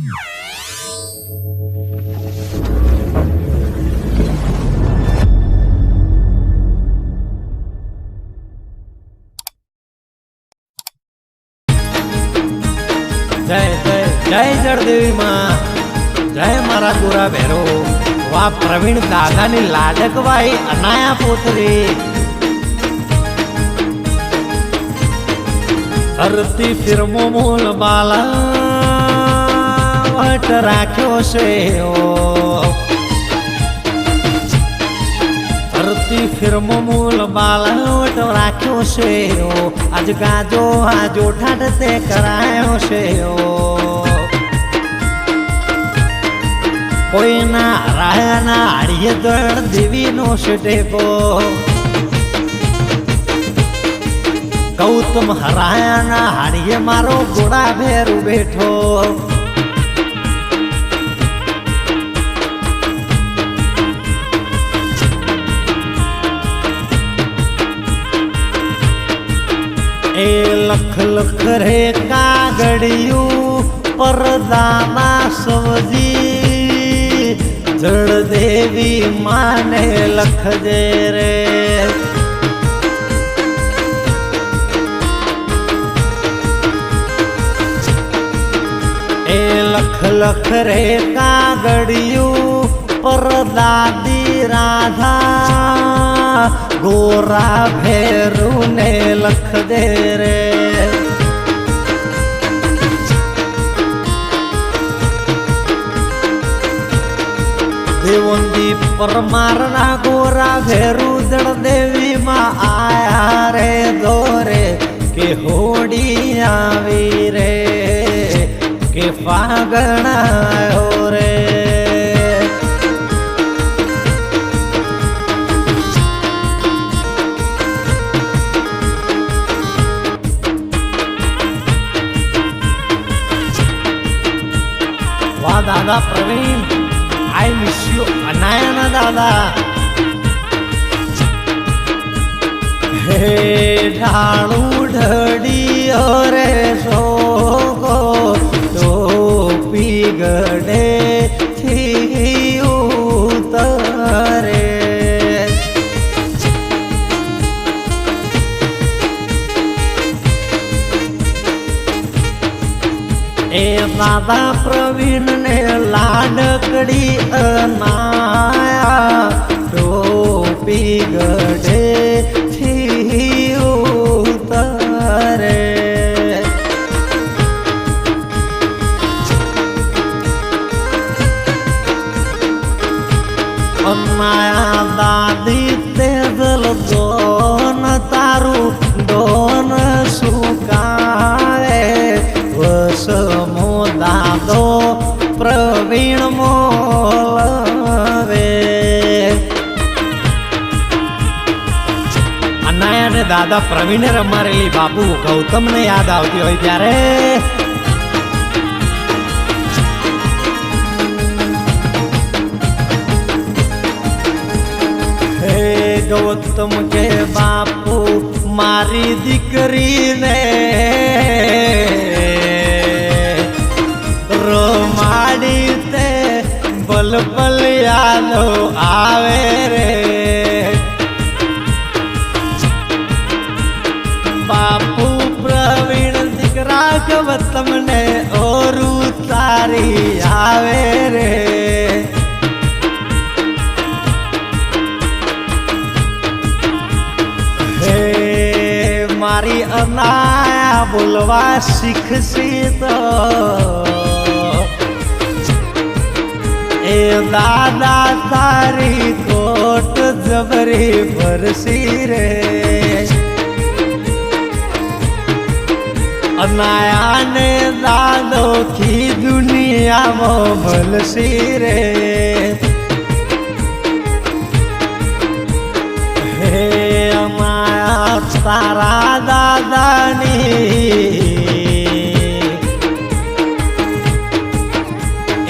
જય જય જય જળદેવી માં જય મારા ગોરા ભેરો. વાહ પ્રવીણ દાદાની લાડકવાઈ અનાયા પોતરી. ધરતી ફિરમો મૂલ બાલા. વટ રાખ્યો છે ધરતી ફિરમો મૂલ બાલાવટ રાખ્યો છે આજ ગાજો, આજો ઠાઠ તે કરાયો છે કોઈના રાયના આડીએ દળ દેવીનો છે ટેકો ગૌતમ હરાયાના હાડીએ મારો ગોળા ભેરું બેઠો. લખ રે કાગડિયું પરદામાં સમજી જળ દેવી માને લખજે રે. એ લખ લખ રે કાગડિયું પરદાદી રાધા. ગોરા ભેરું ને લખ દે રે. દેવંદી પરમારના ગોરા ભેરું દળ દેવી માં આયા રે દોરે કે હોડી આવી રે, કે ફાગણ આવ્યો રે. વાહ દાદા પ્રવીણ. આઈ મિસ યુ અનાયના દાદા હે ઢાળું ઢળી રે સોગો ટોપી ગડે થી ઉતરે એ દાદા પ્રવીણ ને લાડકડી અનાયા ટોપી ગઢે થી ઉતરે. અનાયા દાદી તેજલ દોન દાદા પ્રવીણ રમારેલી બાપુ ગૌતમને યાદ આવતી હોય ત્યારે. ગૌતમ કે બાપુ, મારી દીકરીને રોમાડી તે બલ બલ યાદો આવે રે. ગૌતમને ઓરું તારી આવે રે. હે મારી અનાયા બોલવા શીખશી તો. એ દાદા તારી કોટ જબરી ભરસી રે. અનાયાને દાદો થી દુનિયામાં ભલસી રે. હે અમાયા તારા દાદાની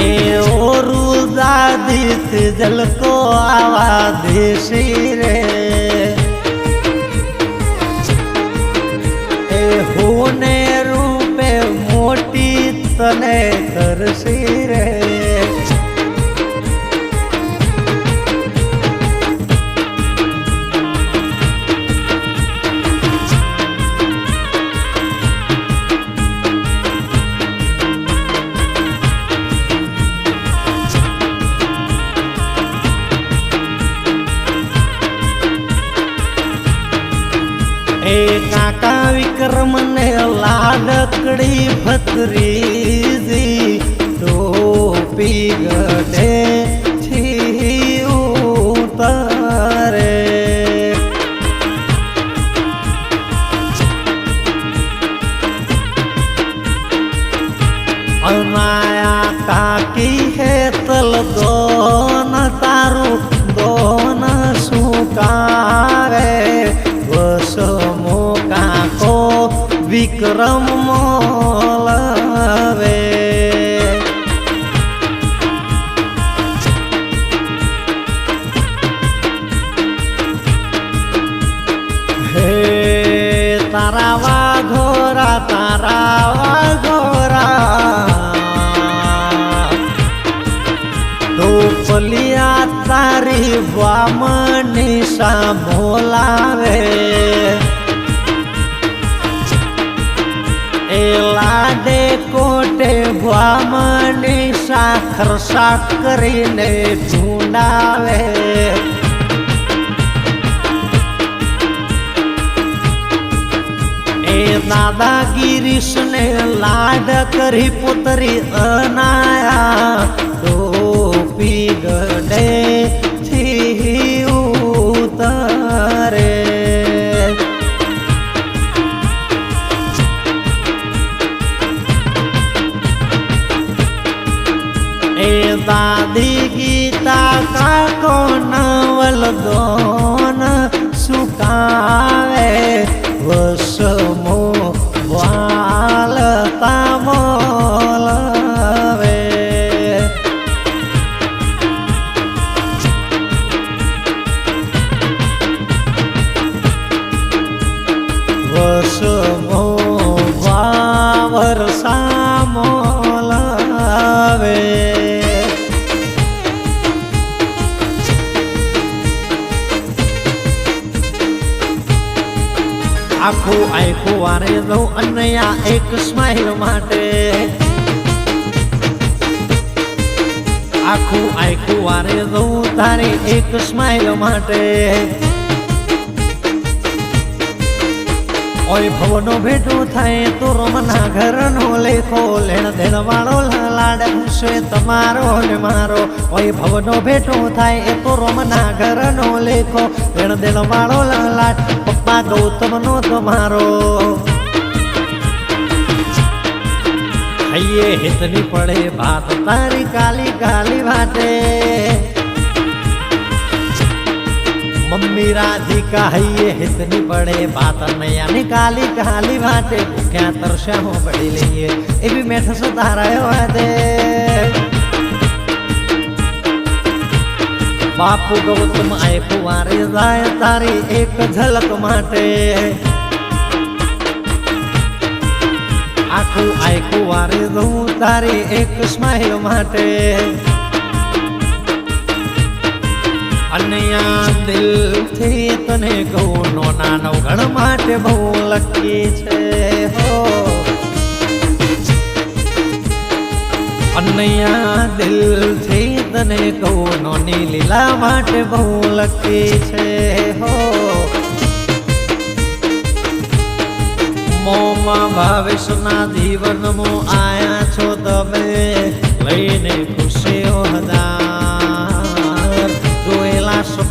એ ઓરુ દાદી જલકો આવા દેશી. લાડકડી ભત્રીજી ટોપી ગઢે થી વિક્રમ મોલવે સાખર સાક કરીને ઝૂંડાવે. એ દાદા ગિરીશ ને લાડ કરી પુતરી અનાયા. ટોપી ગડે થી ઉતરે. આખું આખું વારે દઉં અનયા એક સ્માઈલ માટે. આખું આખું વારે દઉં તારી એક સ્માઈલ માટે. ઓય ભવનો ભેટો થાય તો રમના ઘરનો લેખો લેણ દેણ વાળો લાડ હશે તમારો ને મારો. ઓય ભવનો ભેટો થાય એ તો રોમના ઘરનો લેખો. દેણ દેણ વાળો લાડ પપ્પા ગૌતમનો તમારો હૈયે હિતની પડે ભાત તારી કાલી કાલી વાટે. મમ્મી રાધિકા હૈયે હિતની પડે બાત નૈયાની કાલી કાલી વાટે ભૂખ્યા તરસ્યા હો પડી લઈએ. એવી મેઠ તારાયો વાદે બાપુ ગૌતમ આય વારે જાય તારી એક ઝલક માટે. આખું આખું વારે જવું તારી એક સ્માઈલ માટે. અનયા દિલથી તને કહું નો માટે બહુ લકી છે, હો. અનયા દિલથી તને કહું નોની લીલા માટે બહુ લકી છે, હો. મોમાં ભાવેશના જીવનમાં આયા છો તમે, લઈને ખુશીઓ હજાર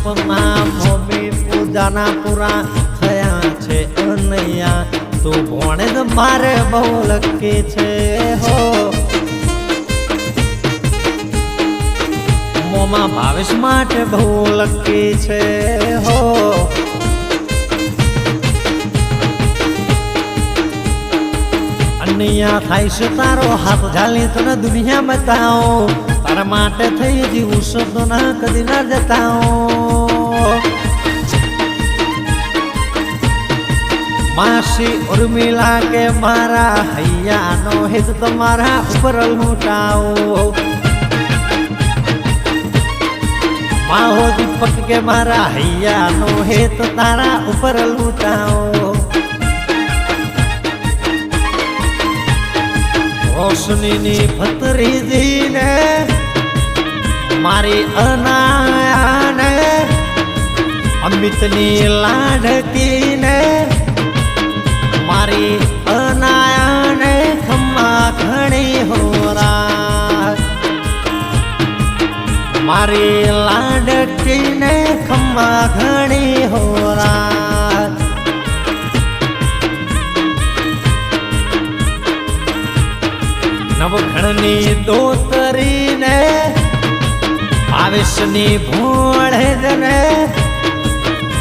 સપના મમ્મી પૂજાના પૂરા થયા છે અનૈયા. તું ભણે જ મારે બહુ લકી છે, હો. મોમાં ભાવેશ માટે બહુ લકી છે, હો. અનૈયા થાય તારો હાથ ઝાલી તને દુનિયા બતાવો. તારા માટે થઈ જીવું શબ્દો ના કદી ના જતાઓ માસી ઉર્મિલા કે મારા હૈયાનો હિત તમારા ઉપર લૂંટાવો. માહો દીપક કે મારા હૈયાનો હેત તારા ઉપર લૂંટાવો. રોશનીની ભત્રીજીને મારી અનાયાને, અમિતની લાડકીને, મારી અનાયાને ખમ્મા ઘણી હોરા મારી લાડકીને ખમ્મા ઘણી હોરા નવખણની દોસ્તરીને આવેશની ભોળેજને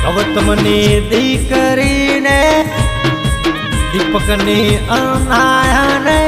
ગૌતમની દીકરીને દીપકની અનાયાને